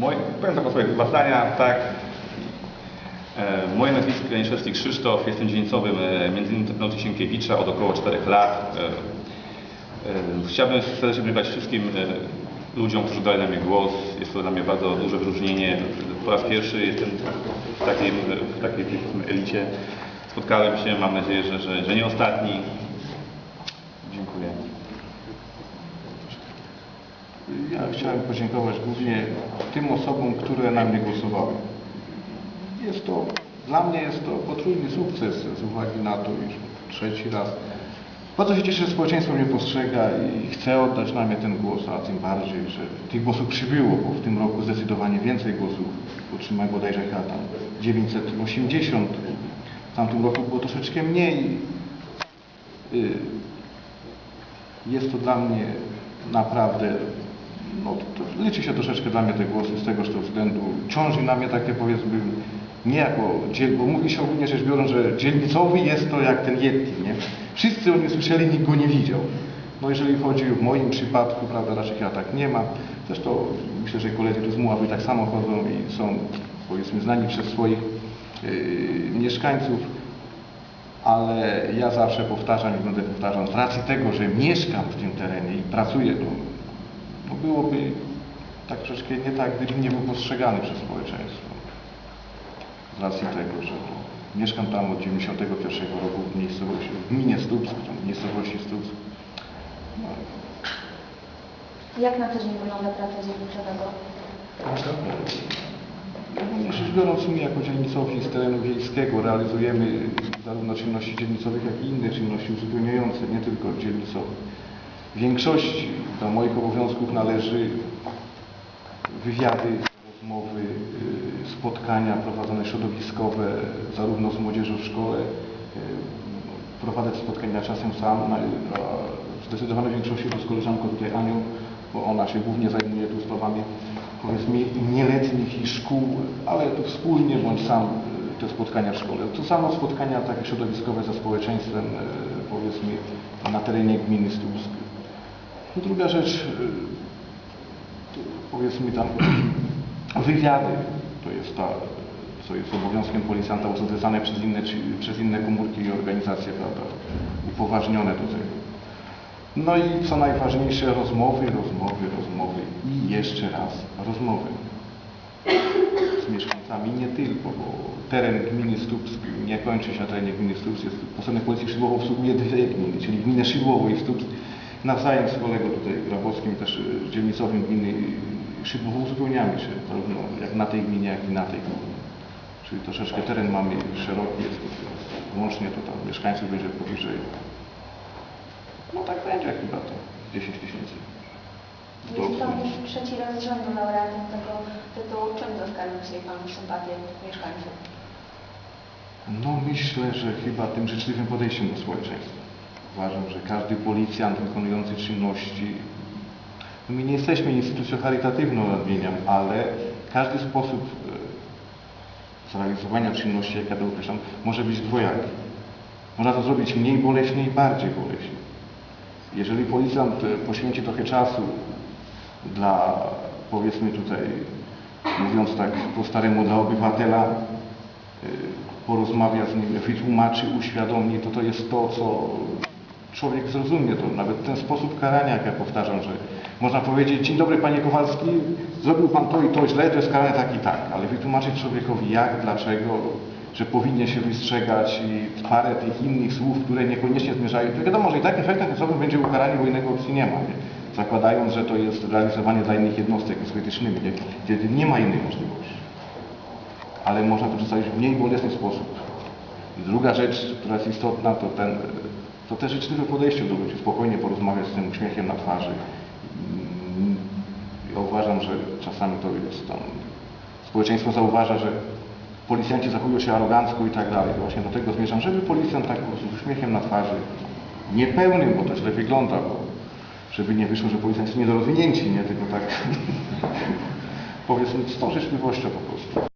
Moje, powiem tylko swoje dwa zdania, tak. E, moje nazwisko Janiszewski Krzysztof, jestem dziedzińcowym e, między innymi Technologii Sienkiewicza od około 4 lat. E, e, chciałbym serdecznie podziękować wszystkim e, ludziom, którzy dali na mnie głos. Jest to dla mnie bardzo duże wyróżnienie. Po raz pierwszy jestem w takiej, w takiej elicie. Spotkałem się, mam nadzieję, że, że, że nie ostatni. Dziękuję. Ja chciałem podziękować głównie tym osobom, które na mnie głosowały. Jest to, dla mnie jest to potrójny sukces z uwagi na to, iż trzeci raz. Bardzo się cieszę, że społeczeństwo mnie postrzega i chce oddać na mnie ten głos, a tym bardziej, że tych głosów przybyło, bo w tym roku zdecydowanie więcej głosów otrzymałem bodajże chyba tam 980. W tamtym roku było troszeczkę mniej. Y, jest to dla mnie naprawdę, no to liczy się troszeczkę dla mnie te głosy z tegoż to względu. Ciąży na mnie takie powiedzmy, nie jako dziel, bo mówi się ogólnie rzecz biorąc, że dzielnicowy jest to jak ten Yeti, nie? Wszyscy o nim słyszeli, nikt go nie widział. No jeżeli chodzi w moim przypadku, prawda, raczej ja tak nie ma. Zresztą myślę, że koledzy tu z Muławy tak samo chodzą i są powiedzmy znani przez swoich yy, mieszkańców ale ja zawsze powtarzam i będę powtarzał, z racji tego, że mieszkam w tym terenie i pracuję, no, no byłoby tak troszeczkę nie tak, gdybym nie był postrzegany przez społeczeństwo. Z racji tego, że no, mieszkam tam od 91 roku w miejscowości, w gminie Stubsk, w miejscowości Stubsk. No, Jak na co dzień wygląda praca dzielniczego? Ogólnie rzecz biorąc, my jako dzielnicowi z terenu wiejskiego realizujemy zarówno czynności dzielnicowych, jak i inne czynności uzupełniające, nie tylko dzielnicowe. Większości do moich obowiązków należy wywiady, rozmowy, y, spotkania prowadzone środowiskowe, zarówno z młodzieżą w szkole. y, Prowadzę spotkania czasem sam, w zdecydowanej większości z koleżanką tutaj Anią, bo ona się głównie zajmuje tu sprawami powiedzmy nieletnich i szkół, ale tu wspólnie bądź sam y, te spotkania w szkole. To samo spotkania takie środowiskowe ze społeczeństwem powiedzmy na terenie gminy Stubsk. Druga rzecz, y, powiedzmy tam wywiady, to jest ta, co jest obowiązkiem policjanta uzyskane przez inne, przez inne komórki i organizacje, prawda, upoważnione do tego. No i co najważniejsze, rozmowy, rozmowy, rozmowy i jeszcze raz rozmowy z mieszkańcami, nie tylko, bo teren gminy Stubsk nie kończy się na terenie gminy Stubsk, jest posterunek Policji Szydłowo obsługuje dwie gminy, czyli gminę Szydłowo i Stubsk. Nawzajem z kolegą tutaj Grabowskim, też y, dzielnicowym gminy Szydłowo uzupełniamy się, zarówno jak na tej gminie, jak i na tej gminie. Czyli troszeczkę teren mamy szeroki, jest to, łącznie to tam mieszkańców będzie powyżej no tak będzie chyba to 10 tysięcy. Jest Pan już trzeci raz z rzędu laureatem tego tytułu. Czym zaskarbił się Pan sympatię mieszkańców? No myślę, że chyba tym życzliwym podejściem do społeczeństwa. Uważam, że każdy policjant wykonujący czynności, no my nie jesteśmy instytucją charytatywną, ale każdy sposób e, zrealizowania czynności, jak ja to określam, może być dwojaki. Można to zrobić mniej boleśnie i bardziej boleśnie. Jeżeli policjant e, poświęci trochę czasu dla, powiedzmy tutaj, mówiąc tak po staremu, dla obywatela, y, porozmawia z nim, wytłumaczy, uświadomi, to to jest to, co człowiek zrozumie. To nawet ten sposób karania, jak ja powtarzam, że można powiedzieć, dzień dobry panie Kowalski, zrobił pan to i to źle, to jest karane tak i tak, ale wytłumaczyć człowiekowi jak, dlaczego, że powinien się wystrzegać i parę tych innych słów, które niekoniecznie zmierzają. To wiadomo, że i tak efektem końcowym będzie ukaranie, bo innego opcji nie ma. Nie? Zakładając, że to jest realizowanie dla innych jednostek nie? kiedy nie ma innej możliwości. Ale można to przedstawić w mniej bolesny sposób. I druga rzecz, która jest istotna, to, ten, to też życzliwe podejście do ludzi, spokojnie porozmawiać z tym uśmiechem na twarzy. Mm, Ja uważam, że czasami to jest tam, społeczeństwo zauważa, że policjanci zachowują się arogancko i tak dalej. Właśnie do tego zmierzam, żeby policjant tak po prostu z uśmiechem na twarzy, niepełnym, bo to źle wygląda, bo żeby nie wyszło, że policjanci są niedorozwinięci, nie tylko tak, powiedzmy z tą życzliwością po prostu.